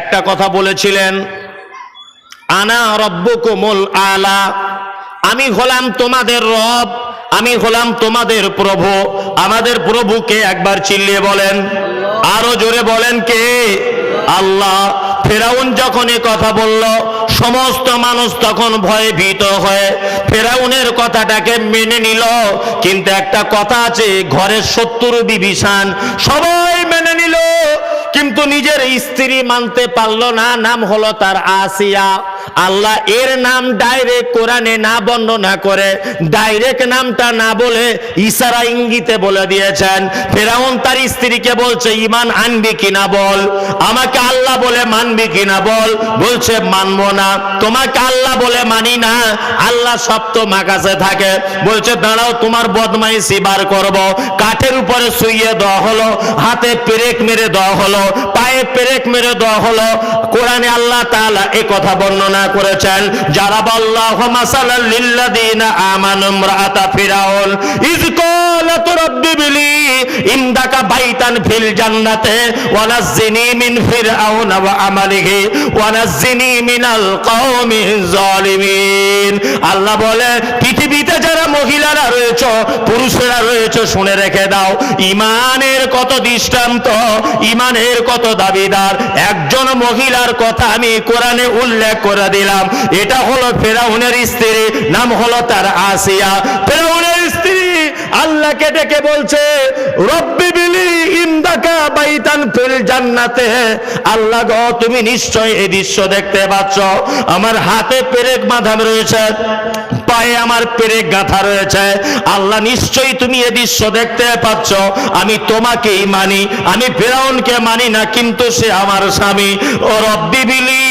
একটা কথা বলেছিলেন, আনা রব্বুকুমুল আলা আমি হলাম তোমাদের রব, আমি হলাম তোমাদের প্রভু। আমাদের প্রভুকে একবার চিল্লিয়ে বলেন, আরও জোরে বলেন কে? আল্লাহ। ফেরাউন যখন এ কথা বলল, সমস্ত মানুষ তখন ভয়ে ভীত হয়ে ফেরাউনের কথাটাকে মেনে নিল। কিন্তু একটা কথা আছে, ঘরের শত্রু বিভীষণ, সবাই নিজের স্ত্রী মানতে পারল না নাম হলো তার আসিয়া। আল্লাহ এর নাম ডাইরেক্ট কোরআনে না বর্ণনা করে ডাইরেক্ট নামটা না বলে ইশারা ইঙ্গিতে বলে দিয়েছেন। ফেরাউন তার স্ত্রীকে বলছে ইমান আনবি কিনা বল? আমাকে আল্লাহ বলে মানবি কিনা বল? বলছে, মানবো না। তোমাকে আল্লাহ বলে মানি না। আল্লাহ সব তোমার কাছে থাকে। বলছে, দাঁড়াও, তোমার বদমাইশি বার করব। কাঠের উপরে শুইয়ে দেওয়া হলো, হাতে পেরেক মেরে দেওয়া হলো, পায়ে পেরেক মেরে দেওয়া হলো। কোরআনে আল্লাহ তাআলা এই কথা বর্ণনা করেছেন। যারা আল্লাহ বলে, পৃথিবীতে যারা মহিলারা রয়েছে, পুরুষেরা রয়েছে, শুনে রেখে দাও, ইমানের কত দৃষ্টান্ত, ইমানের কত দাবিদার। একজন মহিলার কথা আমি কোরআনে উল্লেখ করে দিলাম। এটা হলো ফেরাউনের স্ত্রী, নাম হলো তার আসিয়া। ফেরাউনের স্ত্রী আল্লাহকে ডেকে বলছে, রব্বি বিলি ইমদাকা বাইতান ফিল জান্নাতে। আল্লাহ গো, তুমি নিশ্চয় এই দৃশ্য দেখতে পাচ্ছ। আমার হাতে পেরেক বাঁধাম রয়েছে, পায়ে আমার পেরেক গাঁথা রয়েছে। আল্লাহ নিশ্চয়ই তুমি এ দৃশ্য দেখতে পাচ্ছ। আমি তোমাকেই মানি, আমি ফেরাউনকে মানি না, কিন্তু সে আমার স্বামী। ও রব্বি বিলি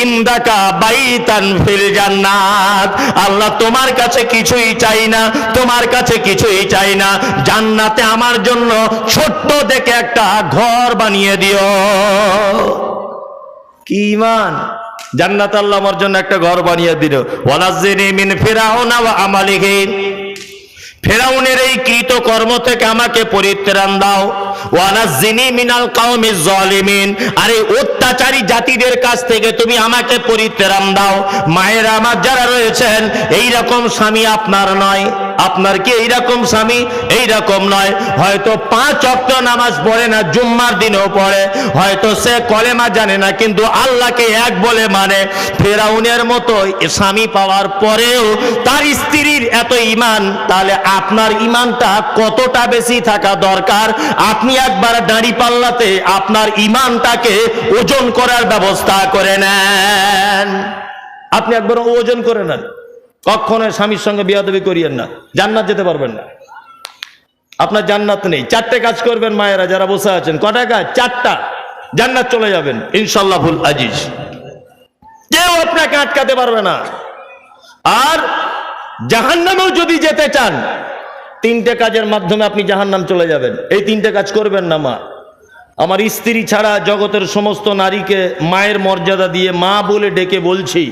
ইমদাকা বাইতান ফিল জান্নাত। আল্লাহ তোমার কাছে কিছুই চাই না, তোমার কাছে কিছুই চাই না। জান্নাতে আমার জন্য ছোট্ট দেখে একটা ঘর বানিয়ে দিও। কি ইমান? জান্নাত আল্লাহ আমার জন্য একটা ঘর বানিয়ে দিল। ওয়ানাজ্জিনি মিন ফিরাউনা ওয়া আমালিহি। ফেরাউনের এই কৃত কর্ম থেকে আমাকে পরিত্রাণ দাও। আরে অত্যাচারী জাতিদের কাছ থেকে তুমি আমাকে পরিত্রাণ দাও। মায়েরা আমার যারা রয়েছেন এই রকম স্বামী আপনার নয়। আপনার কি এই রকম স্বামী? এই রকম নয়। হয়তো পাঁচ অক্ট নামাজ পড়ে না, জুম্মার দিনেও পড়ে। হয়তো সে কলেমা জানে না, কিন্তু আল্লাহকে এক বলে মানে ফেরাউনের মতো স্বামী পাওয়ার পরেও তার স্ত্রীর এত ইমান, তাহলে আপনার ইমানটা কতটা বেশি থাকা দরকার? আপনি একবার দাঁড়ি পাল্লাতে আপনার ইমানটাকে ওজন করার ব্যবস্থা করে নেন। আপনি একবার ওজন করে নেন। কখনো স্বামীর সঙ্গে বিয়াদবি করিয়েন না। জান্নাত যেতে পারবেন না। আপনার জান্নাত নেই। চারটে কাজ করবেন মায়েরা, যারা বসে আছেন। কটা কাজ চারটা। জান্নাত চলে যাবেন। ইনশাল্লাহ ফুল আজিজ। কেউ আপনাকে আটকাতে পারবে না। আর জাহান্নামেও যদি যেতে চান তিনটে কাজের মাধ্যমে আপনি জাহান নাম চলে যাবেন। এই তিনটে কাজ করবেন না মা। আমার স্ত্রী ছাড়া জগতের সমস্ত নারীকে মায়ের মর্যাদা দিয়ে মা বলে ডেকে বলছি,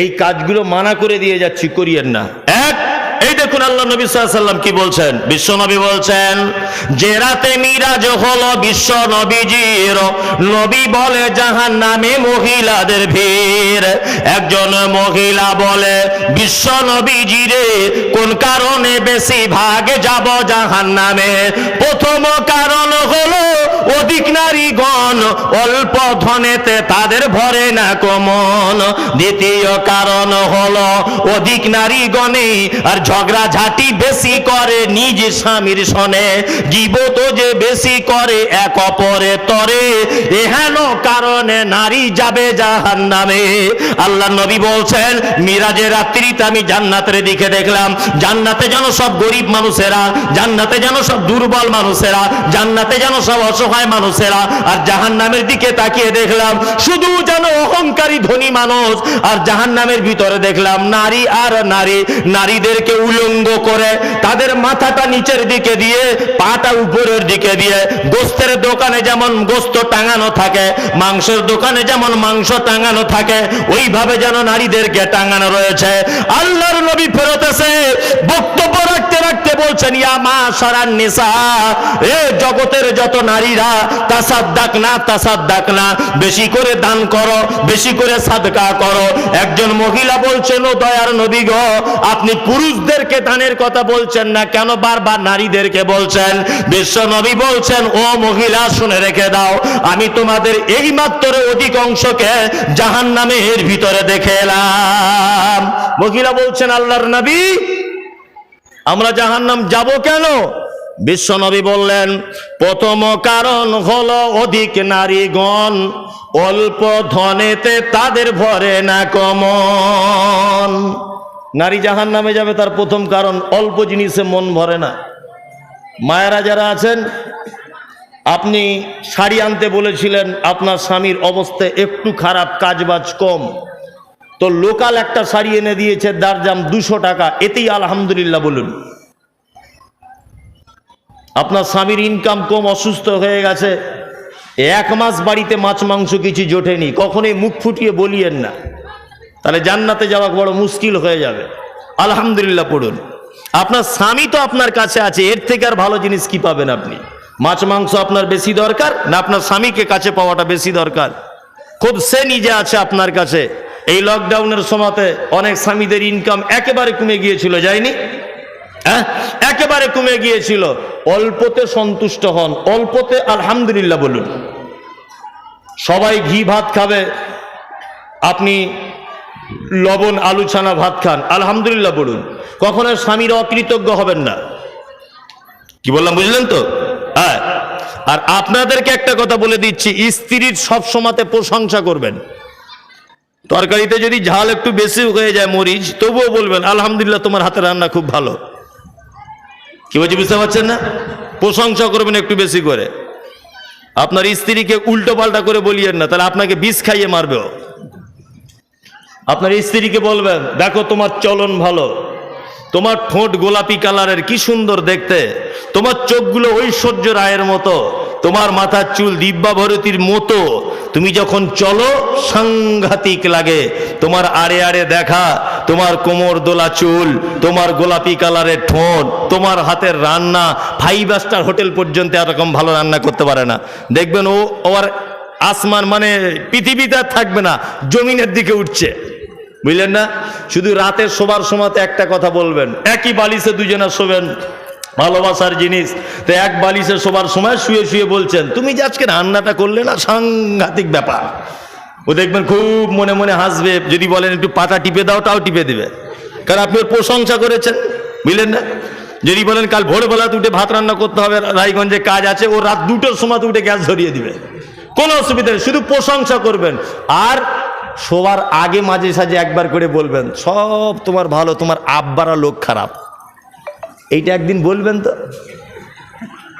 এই কাজগুলো মানা করে দিয়ে যাচ্ছি, করিয়েন না। এক এই দেখুন আল্লাহ নবী সাল্লাম কি বলছেন? বিশ্ব নবী বলছেন, যে রাতে মিরাজ হলো বিশ্ব নবীজির, নবী বলে জাহান নামে মহিলাদের ভিড়। একজন মহিলা বলে, বিশ্ব নবীজিরে, কোন কারণে বেশি ভাগে যাব জাহান নামে প্রথম কারণ হলো অধিক নারীগণ অল্প ধনেতে তাদের ভরে না কমন। দ্বিতীয় কারণ হলো অধিক নারীগণে আর ঝগড়া ঝাঁটি বেশি করে নিজ স্বামীর সনে। জীবত যে বেশি করে এক অপরে তরে। এহেন কারণে নারী যাবে জাহান নামে আল্লাহ নবী বলছেন, মিরাজের রাত্রিতে আমি জান্নাতের দিকে দেখলাম। জান্নাতে যেন সব গরিব মানুষেরা, জান্নাতে যেন সব দুর্বল মানুষেরা, জান্নাতে যেন সব অসহায় মানুষেরা, আর জাহান নামের দিকে তাকিয়ে দেখলাম, শুধু যেন অহংকারী ধনী মানুষ। আর জাহান নামের ভিতরে দেখলাম, নারী আর নারী নারীদের কেউ উলঙ্গ করে তাদের মাথাটা নিচের দিকে দিয়ে, পাটা উপরের দিকে দিয়ে, গোস্তের দোকানে যেমন গোস্ত টাঙানো থাকে, মাংসের দোকানে যেমন মাংস টাঙানো থাকে, ওইভাবে যেন নারীদেরকে টাঙানো রয়েছে। আল্লাহর নবী ফেরতেছে বক্তব্য রাখতে রাখতে বলছেন, ইয়া মা সারান নিসা, এ জগতের যত নারীরা, তাসাদ্দাক না তাসাদ্দাক না, বেশি করে দান করো, বেশি করে সাদকা করো। একজন মহিলা বলছেন, ও দয়ার নবী গো, আপনি পুরুষদেরকে দানের কথা বলছেন না, কেন বারবার নারীদেরকে বলছেন? বিশ্ব নবী বলছেন, ও মহিলা, শুনে রেখে দাও, আমি তোমাদের এই মাত্র অধিক অংশকে জাহান নামে এর ভিতরে দেখে এলাম। মহিলা বলছেন, আল্লাহর নবী, আমরা জাহান্নাম যাব কেন? বিশ্বনবী বললেন, প্রথম কারণ হলো অধিক নারীগণ অল্প ধনেতে তাদের ভরে না কমন। নারী জাহান নামে যাবে তার প্রথম কারণ, অল্প জিনিসে মন ভরে না। মায়েরা যারা আছেন, আপনি শাড়ি আনতে বলেছিলেন, আপনার স্বামীর অবস্থা একটু খারাপ, কাজবাজ কম। তো লোকাল একটা শাড়ি এনে দিয়েছে দারজাম দুশো টাকা, এতেই আলহামদুলিল্লাহ বলুন। আপনার স্বামীর ইনকাম কম, অসুস্থ হয়ে গেছে। এক মাস বাড়িতে মাছ মাংস কিছু জোটেনি, কখনোই মুখ ফুটিয়ে বলিয়েন না। তাহলে জান্নাতে যাওয়া বড় মুশকিল হয়ে যাবে। আলহামদুলিল্লাহ পড়ুন। আপনার স্বামী তো আপনার কাছে আছে, এর থেকে আর ভালো জিনিস কি পাবেন আপনি? মাছ মাংস আপনার বেশি দরকার না আপনার স্বামীকে কাছে পাওয়াটা বেশি দরকার? খুব সে নিজে আছে আপনার কাছে। এই লকডাউনের সময়তে অনেক স্বামীদের ইনকাম একেবারে কমে গিয়েছিল, যায়নি? হ্যাঁ? একেবারে কমে গিয়েছিল। অল্পতে সন্তুষ্ট হন, অল্পতে আলহামদুলিল্লাহ বলুন। সবাই ঘি ভাত খাবে, আপনি লবণ, আলু, ছানা, ভাত খান। আলহামদুলিল্লাহ বলুন, কখনো স্বামীর অকৃতজ্ঞ হবেন না। কি বললাম, বুঝলেন তো? হ্যাঁ। আর আপনাদেরকে একটা কথা বলে দিচ্ছি, স্ত্রীর সব সময়তে প্রশংসা করবেন। তরকারিতে যদি ঝাল একটু বেশি হয়ে যায় মরিচ, তবুও বলবেন, আলহামদুলিল্লাহ, তোমার হাতে রান্না খুব ভালো। কি বলছি, বুঝতে পারছেন না? প্রশংসা করবেন একটু বেশি করে। আপনার স্ত্রীকে উল্টো পাল্টা করে বলিয়েন না, তাহলে আপনাকে বিষ খাইয়ে মারবে ও। আপনার স্ত্রীকে বলবেন, দেখো তোমার চলন ভালো। তোমার ঠোঁট গোলাপি কালারের, কি সুন্দর দেখতে। তোমার চোখগুলো ঐশ্বর্য রায়ের মতো। তোমার মাথার চুল দিব্যা ভরতির মতো। তুমি যখন চলো, সাংঘাতিক লাগে। তোমার আড়ে আড়ে দেখা, তোমার কোমর দোলা চুল, তোমার গোলাপি কালারের ঠোঁট, তোমার হাতের রান্না ফাইভ স্টার হোটেল পর্যন্ত এরকম ভালো রান্না করতে পারে না। দেখবেন ও ওর আসমান মানে পৃথিবীতে আর থাকবে না, জমিনের দিকে উঠছে। বুঝলেন না? শুধু রাতে শোবার সময়তে একটা কথা বলবেন, একই বালিশে দুজনে শোবেন, ভালোবাসার জিনিস। তো এক বালিশে শোবার সময় শুয়ে শুয়ে বলছেন, তুমি যে আজকে রান্নাটা করলে না, সাংঘাতিক ব্যাপার। ও দেখবেন খুব মনে মনে হাসবে, যদি বলেন, একটু পাতা টিপে দাও, তাও টিপে দেবে। কারণ আপনি ওর প্রশংসা করেছেন, বুঝলেন না? যদি বলেন, কাল ভোরবেলাতে উঠে ভাত রান্না করতে হবে, রায়গঞ্জে কাজ আছে, ও রাত দুটোর সময় উঠে গ্যাস ধরিয়ে দিবে। কোনো অসুবিধা নেই, শুধু প্রশংসা করবেন। আর শোবার আগে মাঝে সাঝে একবার করে বলবেন, সব তোমার ভালো, তোমার আব্বারা লোক খারাপ। এইটা একদিন বলবেন তো?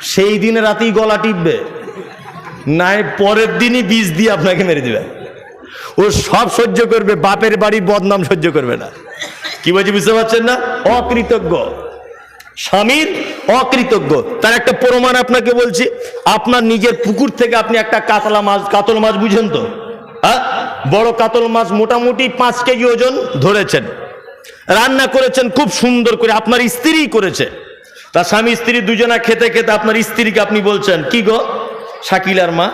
সেই দিনে রাতেই গলা টিপবে। নাই পরের দিনই বীজ দিয়ে আপনাকে মেরে দিবে। ও সব সহ্য করবে, বাপের বাড়ির বদনাম সহ্য করবে না। কি বলছি, বুঝতে পারছেন না? অকৃতজ্ঞ। স্বামীর অকৃতজ্ঞ। তার একটা প্রমাণ আপনাকে বলছি, আপনার নিজের পুকুর থেকে আপনি একটা কাতলা মাছ, কাতল মাছ বুঝেন তো? হ্যাঁ? বড় কাতল মাছ মোটামুটি পাঁচ কেজি ওজন ধরেছেন। রান্না করেছেন খুব সুন্দর করে, আপনার স্ত্রীই করেছে। তার স্বামী, স্ত্রী দুজনা খেতে খেতে আপনার স্ত্রীকে আপনি বলছেন, কি গো, শাকিলার মা?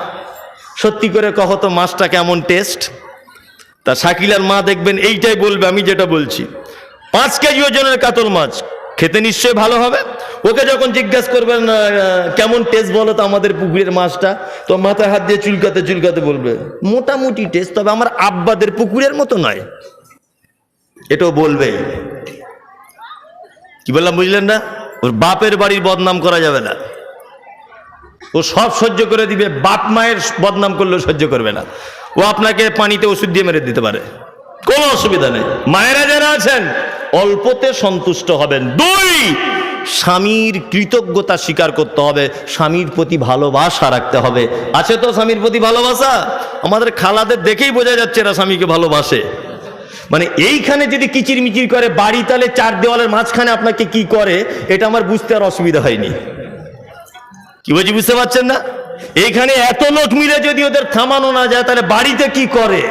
সত্যি করে কহ তো মাছটা কেমন টেস্ট? তা শাকিলার মা দেখবেন, এইটাই বলবে, আমি যেটা বলছি। পাঁচ কেজি ওজনের কাতল মাছ খেতে নিশ্চয়ই ভালো হবে? ওকে যখন জিজ্ঞাসা করবেন কেমন টেস্ট বলো তো আমাদের পুকুরের মাছটা, তো মাথায় হাত দিয়ে চুলকাতে চুলকাতে বলবে, মোটামুটি টেস্ট তবে আমার আব্বাদের পুকুরের মতো নয়। এটাও বলবে। কি বললাম, বুঝলেন না? ওর বাপের বাড়ির বদনাম করা যাবে না। ও সব সহ্য করে দিবে, বাপ মায়ের বদনাম করলেও সহ্য করবে না। ও আপনাকে পানিতে ওষুধ দিয়ে মেরে দিতে পারে। কোনো অসুবিধা নেই। মায়েরা যারা আছেন অল্পতে সন্তুষ্ট হবেন। দুই, স্বামীর কৃতজ্ঞতা স্বীকার করতে হবে। স্বামীর প্রতি ভালোবাসা রাখতে হবে। আছে তো স্বামীর প্রতি ভালোবাসা? আমাদের খালাদের দেখেই বোঝা যাচ্ছে এরা স্বামীকে ভালোবাসে। মানে এইখানে যদি কিচির মিচির করে বাড়ি তাহলে চার দেওয়ালের মাঝখানে আপনাকে কি করে, এটা আমার বুঝতে আর অসুবিধা হয়নি। কি বলছি, বুঝতে পারছেন না? এইখানে এত লোক মিলে যদি ওদের থামানো না যায়, তাহলে বাড়িতে কি করে?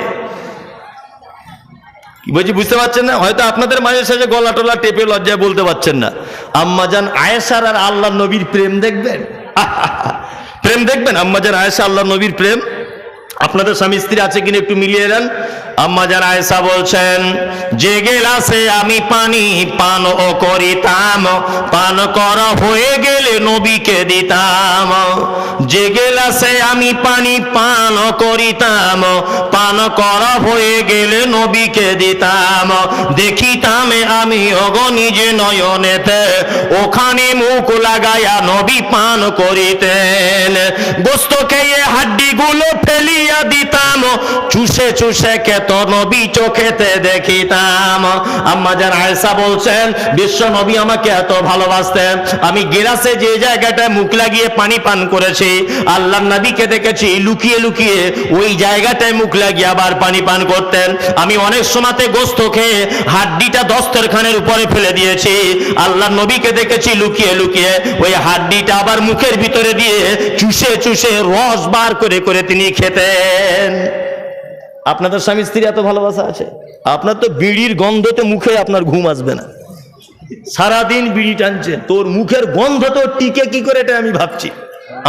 বলছি, বুঝতে পারছেন না? হয়তো আপনাদের মাঝে সাথে গলা টলা টেপে লজ্জায় বলতে পারছেন না। আম্মাজান আয়েসার আর আল্লাহ নবীর প্রেম দেখবেন? প্রেম দেখবেন? আম্মাজান আয়েসা আল্লাহ নবীর প্রেম? আপনাদের স্বামী স্ত্রী আছে কিনা একটু মিলিয়ে দেন আম্মাজান আয়েশা বলছেন, যে গেলাসে আমি পানি পান ও করিতাম, পান করা হয়ে গেলে নবীকে দিতাম। যে গেলাসে আমি পানি পান করিতাম, পান করা হয়ে গেলে নবীকে দিতাম। দেখিতাম আমি অগ নিজে নয়নেতে, ওখানে মুখ লাগায়া নবী পান করিতেন। গোস্ত খেয়ে হাড্ডি গুলো ফেলিয়া দিতাম। চুষে চুষে কেত নবী চোখেতে দেখিতাম। আম্মাজান আয়েশা বলছেন, বিশ্ব নবী আমাকে এত ভালোবাসতেন। আমি গেলাসে যে জায়গাটায় মুখ লাগিয়ে পানি পান করেছি, আল্লাহ নবীকে দেখেছি, লুকিয়ে লুকিয়ে ওই জায়গাটায় মুখ লাগিয়ে আবার পানি পান করতেন। আমি অনেক সময়তে গোস্ত খেয়ে হাড্ডিটা দস্তরখানের উপরে ফেলে দিয়েছি। আল্লাহ নবীকে দেখেছি, লুকিয়ে লুকিয়ে ওই হাড্ডিটা আবার মুখের ভিতরে দিয়ে চুষে চুষে রস বার করে করে তিনি খেতেন। আপনাদের স্বামী স্ত্রী এত ভালোবাসা আছে? আপনার তো বিড়ির গন্ধতে মুখে আপনার ঘুম আসবে না। সারাদিন বিড়ি টানছে, তোর মুখের গন্ধ তো টিকে কি করে এটা আমি ভাবছি।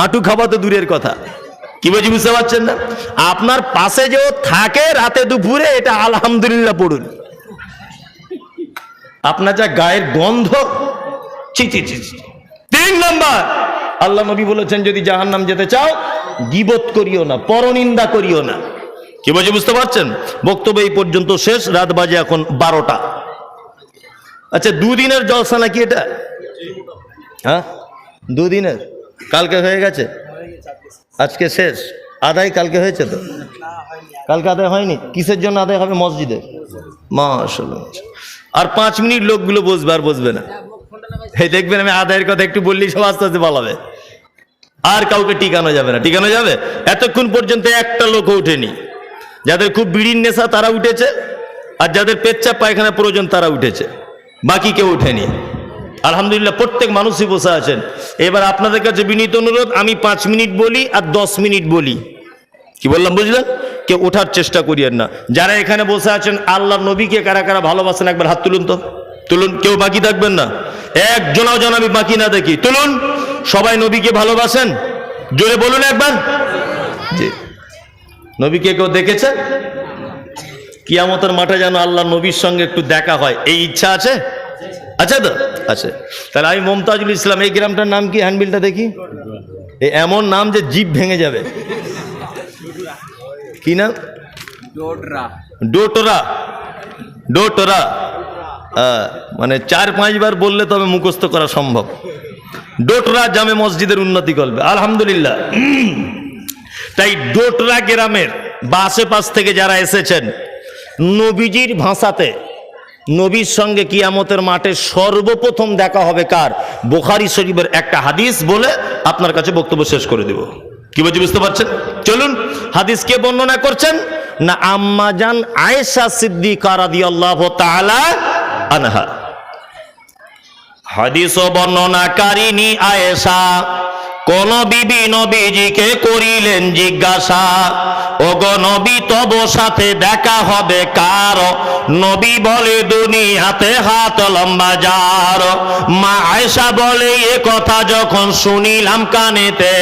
আঁটু খাওয়া তো দূরের কথা। কি বলছি বুঝতে পারছেন না? আপনার পাশে যে থাকে রাতে দুপুরে, এটা আলহামদুলিল্লাহ পড়ুন। আপনার যা গায়ের গন্ধ ছি ছি। তিন নাম্বার, আল্লাহ নবী বলেছেন, যদি জাহান্নাম যেতে চাও গিবত করিও না, পরনিন্দা করিও না। কি বলছি, বুঝতে পারছেন? বক্তব্য এই পর্যন্ত শেষ, রাত বাজে এখন বারোটা। আচ্ছা দুদিনের জলসা নাকি এটা? হ্যাঁ? দুদিনের? কালকে হয়ে গেছে? আজকে শেষ। আদায় কালকে হয়েছে তো? কালকে আদায় হয়নি? কিসের জন্য আদায় হবে মসজিদে? মাশাল্লাহ আর পাঁচ মিনিট লোকগুলো বসবে আর বসবে না। দেখবেন আমি আদায়ের কথা একটু বললেই সব আস্তে আস্তে বলাবে আর কাউকে টিকানো যাবে না। টিকানো যাবে? এতক্ষণ পর্যন্ত একটা লোক ওঠেনি। যাদের খুব বিড়ির নেশা, তারা উঠেছে। আর যাদের পেচ্ছাপ পায়খানা প্রয়োজন, তারা উঠেছে। বাকি কেউ ওঠেনি। আলহামদুলিল্লাহ, প্রত্যেক মানুষই বসে আছেন। এবার আপনাদের কাছে বিনীত অনুরোধ, আমি পাঁচ মিনিট বলি আর দশ মিনিট বলি। কি বললাম, বুঝলেন? কেউ ওঠার চেষ্টা করিয়েন না। যারা এখানে বসে আছেন আল্লাহ নবীকে কারা কারা ভালোবাসেন, একবার হাত তুলুন তো। তুলুন, কেউ বাকি থাকবেন না? একজনাও যেন আমি বাকি না দেখি। তুলুন। সবাই নবীকে ভালোবাসেন? জোরে বলুন একবার। জি। নবীকে কেউ দেখেছে? কিয়ামতের মাঠে যেন আল্লাহ নবীর সঙ্গে একটু দেখা হয়। এই ইচ্ছা আছে? আচ্ছা তো? আছে। তাহলে আমি মমতাজুল ইসলাম এই গ্রামটার নাম কি? হ্যান্ডবিলটা দেখি। এ এমন নাম যে জিভ ভেঙে যাবে। কি নাম? ডোটরা। ডোটরা। মানে চার পাঁচবার বললে তবে মুখস্থ করা সম্ভব। ডোটরা জামে মসজিদের উন্নতি করবে। আলহামদুলিল্লাহ। তাই ডোটরা গ্রামের বা আশেপাশ থেকে যারা এসেছেন, নবীজির ভাষাতে নবীর সঙ্গে কিয়ামতের মাঠে সর্বপ্রথম দেখা হবে কার? বোখারি শরীফের একটা হাদিস বলে আপনার কাছে বক্তব্য শেষ করে দেব। কি বলছি, বুঝতে পারছেন? চলুন, হাদিস কে বর্ণনা করছেন? না আম্মাজান আয়েশা সিদ্দিকা রাদিয়াল্লাহু তাআলা আনহা। হাদিস বর্ণনাকারিনী আয়েশা। কোন বিবি নবীজিকে করিলেন জিজ্ঞাসা, ওগো নবী, তব সাথে দেখা হবে কার? নবী বলে, দুনিয়াতে হাত লম্বা যার। মা আয়েশা বলে, এ কথা যখন শুনিলাম কানেতে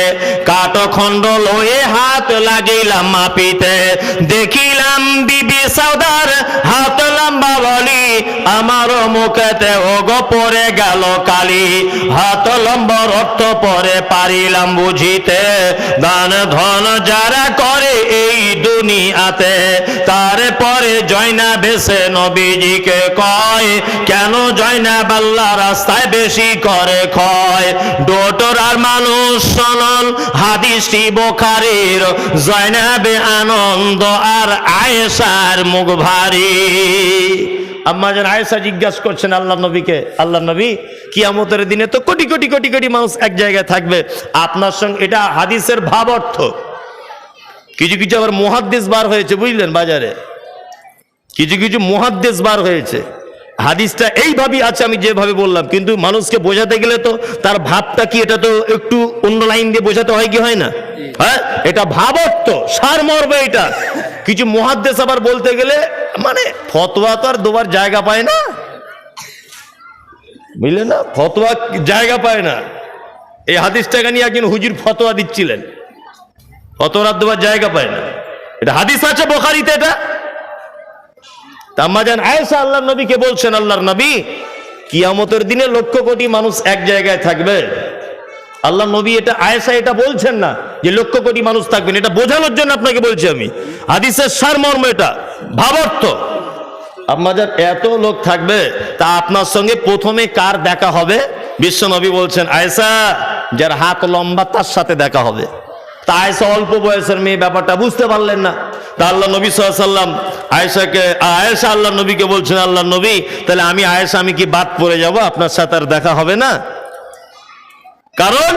কাঠখণ্ড লয়ে হাত লাগিলাম মাপিতে। দেখিলাম বিবি সাউদার হাত লম্বা বলি আমার মুখেতে ওগো পরে গেল কালি। হাত লম্বর অর্থ পরে পারিলাম বুঝিতে। দান ধন যারা করে এই দুনিয়াতে, তারপরে জয়না বেশে নবীজিকে কয়, কেন জয়না বাল্লা রাস্তায় বেশি করে ক্ষয়? ডোটরার মানুষ শোনন হাদিসটি বোখারির জয়নাবে আনন্দ আর আয়েশার মুখ ভারী। আম্মা যেন আয়েশা জিজ্ঞাসা করছেন আল্লাহ নবীকে, আল্লাহ নবী, কিয়ামতের দিনে তো কোটি কোটি কোটি কোটি মানুষ এক জায়গায় থাকবে। আপনার সঙ্গে এটা হাদিসের ভাব অর্থ। কিছু কিছু আবার মহাদ্দেশ বার হয়েছে, বুঝলেন বাজারে? কিছু কিছু মহাদ্দেশ বার হয়েছে। হাদিসটা এইভাবেই আছে, আমি যেভাবে বললাম। কিন্তু মানুষকে বোঝাতে গেলে তো তার ভাবটা কি, এটা তো একটু অন্য লাইন দিয়ে বোঝাতে হয় কি, হয় না? হ্যাঁ এটা ভাবত্ব সারমর্ম এটা। কিছু মহাদ্দেশ আবার বলতে গেলে মানে ফতোয়া তো আর দেওয়ার জায়গা পায় না। বুঝলে না? ফতোয়া জায়গা পায় না। এই হাদিসটাকে নিয়ে একজন হুজুর ফতোয়া দিচ্ছিলেন। ফতোয়া দেওয়ার জায়গা পায় না। এটা হাদিস আছে বোখারিতে এটা? তাম্মাজান আয়েশা আল্লাহর নবীকে বলছেন, আল্লাহর নবী, কিয়ামতের দিনে লক্ষ কোটি মানুষ এক জায়গায় থাকবে। আল্লাহ নবী এটা, আয়েশা এটা বলছেন না যে লক্ষ কোটি মানুষ থাকবেন এটা বোঝানোর জন্য আপনাকে বলছি আমি। হাদিসের সারমর্ম এটা। ভাবার্থ। আম্মাজান এত লোক থাকবে, তা আপনার সঙ্গে প্রথমে কার দেখা হবে? বিশ্ব নবী বলছেন, আয়েশা, যার হাত লম্বা, তার সাথে দেখা হবে। তা আয়েশা অল্প বয়সের মেয়ে, ব্যাপারটা বুঝতে পারলেন না। তা আল্লাহ নবী সাল্লাম আয়েশাকে, আয়েশা আল্লাহ নবীকে বলছেন, আল্লাহ নবী, তাহলে আমি আয়েশা, আমি কি বাদ পড়ে যাব? আপনার সাথে আর দেখা হবে না? কারণ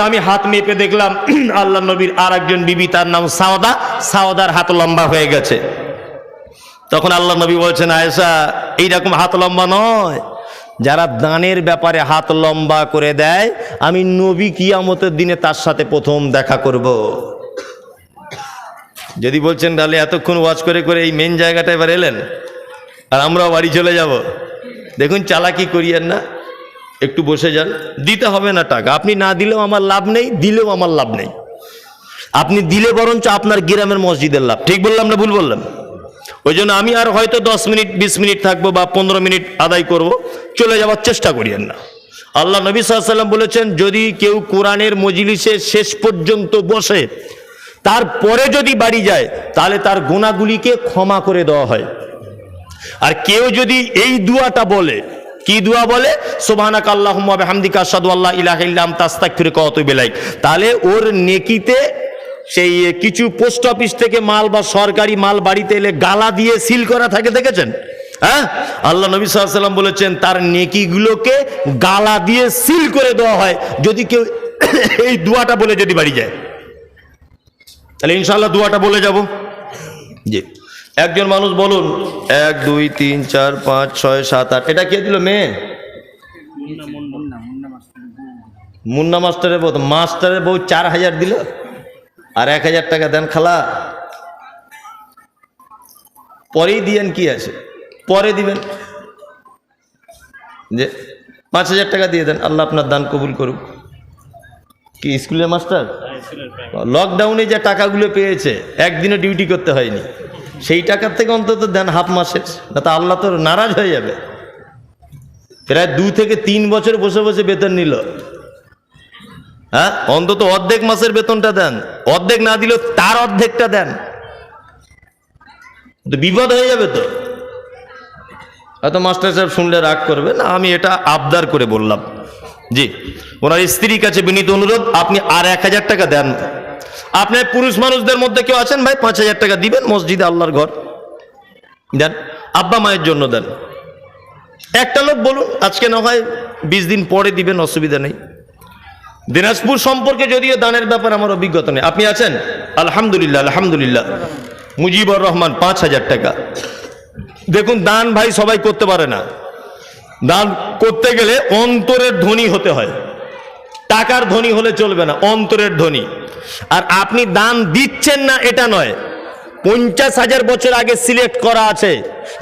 আমি হাত মেপে দেখলাম, আল্লাহ নবীর আর একজন বিবি, তার নাম সাওদা। সাওদার হাত লম্বা হয়ে গেছে। তখন আল্লাহ নবী বলছেন, আয়েশা, এইরকম হাত লম্বা নয়। যারা দানের ব্যাপারে হাত লম্বা করে দেয়, আমি নবী কিয়ামতের দিনে তার সাথে প্রথম দেখা করব। যদি বলছেন, তাহলে এতক্ষণ ওয়াচ করে করে এই মেন জায়গাটা এবার এলেন, আর আমরাও বাড়ি চলে যাব। দেখুন, চালাকি করিয়েন না, একটু বসে যান। দিতে হবে না টাকা। আপনি না দিলেও আমার লাভ নেই, দিলেও আমার লাভ নেই। আপনি দিলে বরঞ্চ আপনার গ্রামের মসজিদের লাভ। ঠিক বললাম না ভুল বললাম? ওই জন্য আমি আর হয়তো দশ মিনিট, বিশ মিনিট থাকব বা পনেরো মিনিট আদায় করব। চলে যাওয়ার চেষ্টা করিয়েন না। আল্লাহ নবী সাল্লাম বলেছেন, যদি কেউ কোরআনের মজলিসে শেষ পর্যন্ত বসে, তারপরে যদি বাড়ি যায়, তাহলে তার গুণাগুলিকে ক্ষমা করে দেওয়া হয়। আর কেউ যদি এই দুয়াটা বলে, কি দুয়া বলে? সোবাহানাক আল্লাহুম্মা বিহামদিকা সাদু আল্লাহ ইলাহ ইল্লা আনতা আস্তাগফিরুকা ওয়া আতুবু ইলাইক। তাহলে ওর নেকিতে সেই কিছু পোস্ট অফিস থেকে মাল বা সরকারি মাল বাড়িতে এলে গালা দিয়ে সিল করা থাকে, দেখেছেন? হ্যাঁ? আল্লাহ নবী সাল্লাম বলেছেন, তার নেকিগুলোকে গালা দিয়ে সিল করে দেওয়া হয়, যদি কেউ এই দুয়াটা বলে যদি বাড়ি যায়। তাহলে ইনশাল্লাহ দুয়াটা বলে যাব। জি। একজন মানুষ বলুন, এক, দুই, তিন, চার, পাঁচ, ছয়, সাত, আট, এটা কে দিল, মেয়ে? মুন্না মাস্টারের বউ। মাস্টারের বউ চার হাজার দিল? আর এক হাজার টাকা দেন খালা। পরেই দিয়েন কি আছে? পরে দিবেন। যে পাঁচ হাজার টাকা দিয়ে দেন, আল্লাহ আপনার দান কবুল করুক। কি, স্কুলের মাস্টার? লকডাউনে যে টাকাগুলো পেয়েছে, একদিনও ডিউটি করতে হয়নি। সেই টাকার থেকে অন্তত দেন হাফ মাসের, না তা আল্লাহ তো নারাজ হয়ে যাবে। প্রায় দু থেকে তিন বছর বসে বসে বেতন নিল। হ্যাঁ? অন্তত অর্ধেক মাসের বেতনটা দেন। অর্ধেক না দিলেও তার অর্ধেকটা দেন। বিপদ হয়ে যাবে তো। হয়তো মাস্টার সাহেব শুনলে রাগ করবে, না, আমি এটা আবদার করে বললাম। জি, ওনার স্ত্রীর কাছে বিনীত অনুরোধ, আপনি আর এক হাজার টাকা দেন। আপনার পুরুষ মানুষদের মধ্যে কেউ আছেন ভাই? পাঁচ হাজার টাকা দিবেন, মসজিদে আল্লাহর ঘর। দেন, আব্বা মায়ের জন্য দেন। একটা লোক বলুন, আজকে না হয় বিশ দিন পরে দিবেন, অসুবিধা নেই। দিনাজপুর সম্পর্কে যদিও দানের ব্যাপারে আমার অভিজ্ঞতা নেই। আপনি আছেন? আলহামদুলিল্লাহ আলহামদুলিল্লাহ। মুজিবুর রহমান, পাঁচ হাজার টাকা। দেখুন, দান ভাই সবাই করতে পারে না। দান করতে গেলে অন্তরের ধনী হতে হয়। টাকার ধনী হলে চলবে না, অন্তরের ধনী। আর আপনি দান দিচ্ছেন না, এটা নয়। পঞ্চাশ হাজার বছর আগে সিলেক্ট করা আছে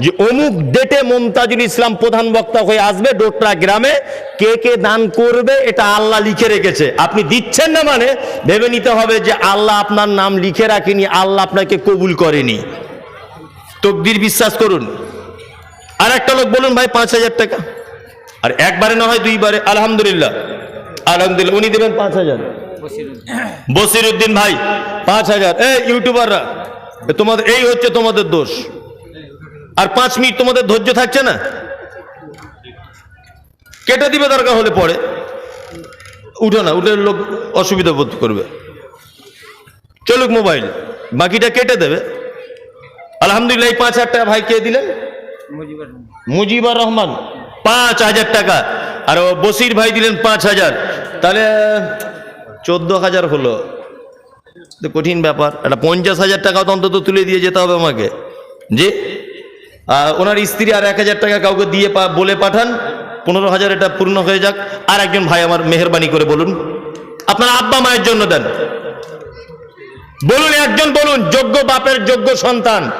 যে অমুক ডেটে মমতাজুল ইসলাম প্রধান বক্তা হয়ে আসবে ডোটরা গ্রামে কে কে দান করবে এটা আল্লাহ লিখে রেখেছে। আপনি দিচ্ছেন না মানে ভেবে নিতে হবে যে আল্লাহ আপনার নাম লিখে রাখেনি আল্লাহ আপনাকে কবুল করেনি। তকদির বিশ্বাস করুন। আর একটা লোক বলুন ভাই পাঁচ হাজার টাকা। আর একবারে না হয় দুইবারে আলহামদুলিল্লাহ। আলহামদুলিল্লাহ উনি দেবেন পাঁচ হাজার। বসির উদ্দিন ভাই পাঁচ হাজার। এ ইউটিউবাররা তোমাদের এই হচ্ছে তোমাদের দোষ। আর পাঁচ মিনিট তোমাদের ধৈর্য থাকছে না? কেটে দিবে দরকার হলে পরে। উঠো না উঠে লোক অসুবিধা বোধ করবে। চলুক মোবাইল বাকিটা কেটে দেবে। আলহামদুলিল্লাহ এই পাঁচ হাজার টাকা ভাই কে দিলেন? মুজিবুর রহমান পাঁচ হাজার টাকা। আর ও বসির ভাই দিলেন পাঁচ হাজার। তাহলে চোদ্দ হাজার হলো। তো কঠিন ব্যাপার। একটা পঞ্চাশ হাজার টাকা তো অন্তত তুলে দিয়ে যেতে হবে আমাকে। আহ, ওনার স্ত্রী আর এক হাজার টাকা কাউকে দিয়ে বলে পাঠান। পনেরো হাজার এটা পূর্ণ হয়ে যাক। আর একজন ভাই আমার মেহরবানি করে বলুন। আপনার আব্বা মায়ের জন্য দেন। বলুন একজন বলুন যোগ্য বাপের যোগ্য সন্তান।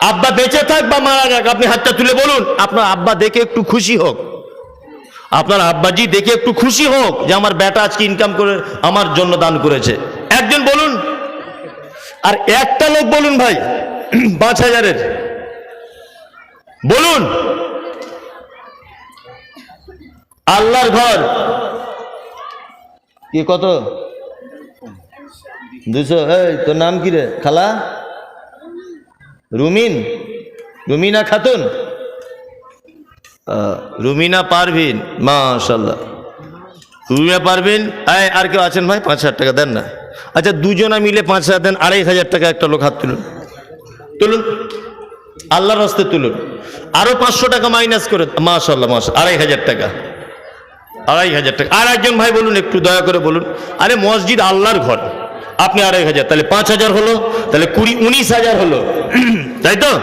আব্বা বেঁচে থাক বা মারা যাক আপনি হাতটা তুলে বলুন। আপনার আব্বা দেখে একটু খুশি হোক। আপনার আব্বাজি দেখে একটু খুশি হোক যে আমার বেটা আজকে ইনকাম করে আমার জন্য দান করেছে। একজন বলুন আর একটা লোক বলুন ভাই, পাঁচ হাজারের। বলুন। আল্লাহর ঘর। কি, কত? দুশো। এই, তোর নাম কি রে? খালা? রুমিন? রুমিনা খাতুন? রুমিনা পারভিন। মাশাল্লাহ রুমিনা পারবেন? এই, আর কেউ আছেন ভাই? পাঁচ হাজার টাকা দেন না। আচ্ছা দুজনা মিলে পাঁচ হাজার দেন, আড়াই হাজার টাকা একটা লোক হাত তুলুন। তুলুন। আল্লাহর হস্তে তুলুন। আরও পাঁচশো টাকা মাইনাস করে মাশাল্লাহ মাস আড়াই হাজার টাকা। আড়াই হাজার টাকা। আর একজন ভাই বলুন, একটু দয়া করে বলুন। আরে, মসজিদ আল্লাহর ঘর। আপনি আড়াই হাজার। তাহলে পাঁচ হাজার হলো, তাহলে কুড়ি, উনিশ হাজার হলো। তাই তো?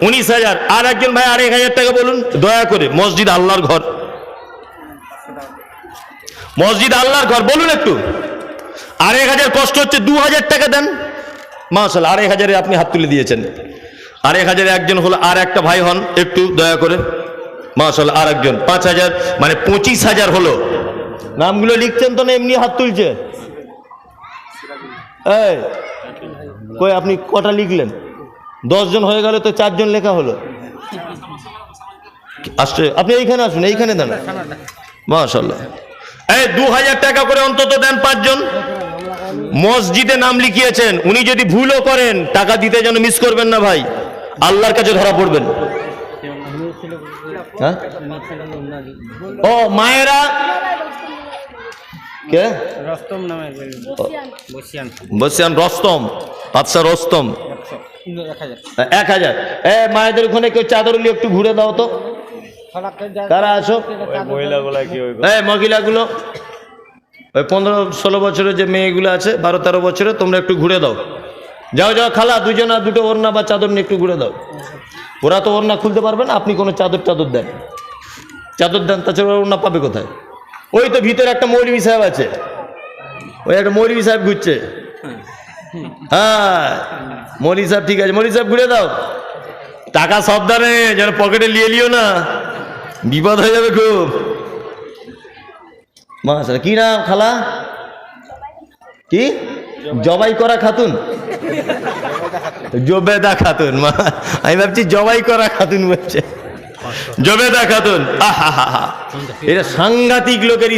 উনিশ হাজার। আর একজন ভাই আড়াই হাজার টাকা বলুন, দয়া করে। মসজিদ আল্লাহর ঘর। মসজিদ আল্লাহর ঘর, বলুন একটু। আড়াই হাজার কষ্ট হচ্ছে, দু হাজার টাকা দেন। মাসাল আড়াই হাজারে আপনি হাত তুলে দিয়েছেন। আড়াই হাজারে একজন হলো আর একটা ভাই হন, একটু দয়া করে। মাসাল আর একজন পাঁচ হাজার মানে পঁচিশ হাজার হলো। নামগুলো লিখছেন তো না, এমনি হাত তুলছে? কই আপনি কটা লিখলেন? দশজন হয়ে গেলে তো চারজন লেখা হলো। আসছে, আপনি এইখানে আসুন, এইখানে দেন মাশাল্লাহ এই দু হাজার টাকা করে অন্তত দেন পাঁচজন। মসজিদে নাম লিখিয়েছেন উনি যদি ভুলও করেন টাকা দিতে যেন মিস করবেন না ভাই। আল্লাহর কাছে ধরা পড়বেন। হ্যাঁ? ও মায়েরা? কে? রস্তম বসিয়ান। রস্তম রস্তম। এক হাজার। এক হাজার। এ মায়েদের ওখানে কেউ চাদর নিয়ে একটু ঘুরে দাও তো। কারা আছো এই মহিলাগুলো ওই পনেরো ষোলো বছরের যে মেয়েগুলো আছে বারো তেরো বছরে তোমরা একটু ঘুরে দাও। যাও যাও খালা দুজনা দুটো ওড়না বা চাদর নিয়ে একটু ঘুরে দাও। ওরা তো ওড়না খুলতে পারবে না আপনি কোনো চাদর টাদর দেন। চাদর দেন তাছাড়া ওড়না পাবে কোথায়? ওই তো ভিতরে একটা মৌলভী সাহেব আছে। ওই একটা মৌলভী সাহেব ঘুরছে। হ্যাঁ মৌলী সাহেব ঠিক আছে। মৌলী সাহেব ঘুরে দাও। টাকা সব সাবধানে যেন পকেটে নিয়ে লিও না। বিপদ হয়ে যাবে খুব। মাসাল কি নাম খালা? কি? জবাই করা খাতুন? জবেদা খাতুন মা। আমি ভাবছি জবাই করা খাতুন বলছে। জবেদা খাতুন। আহা হা হা এটা সাংঘাতিক লোকের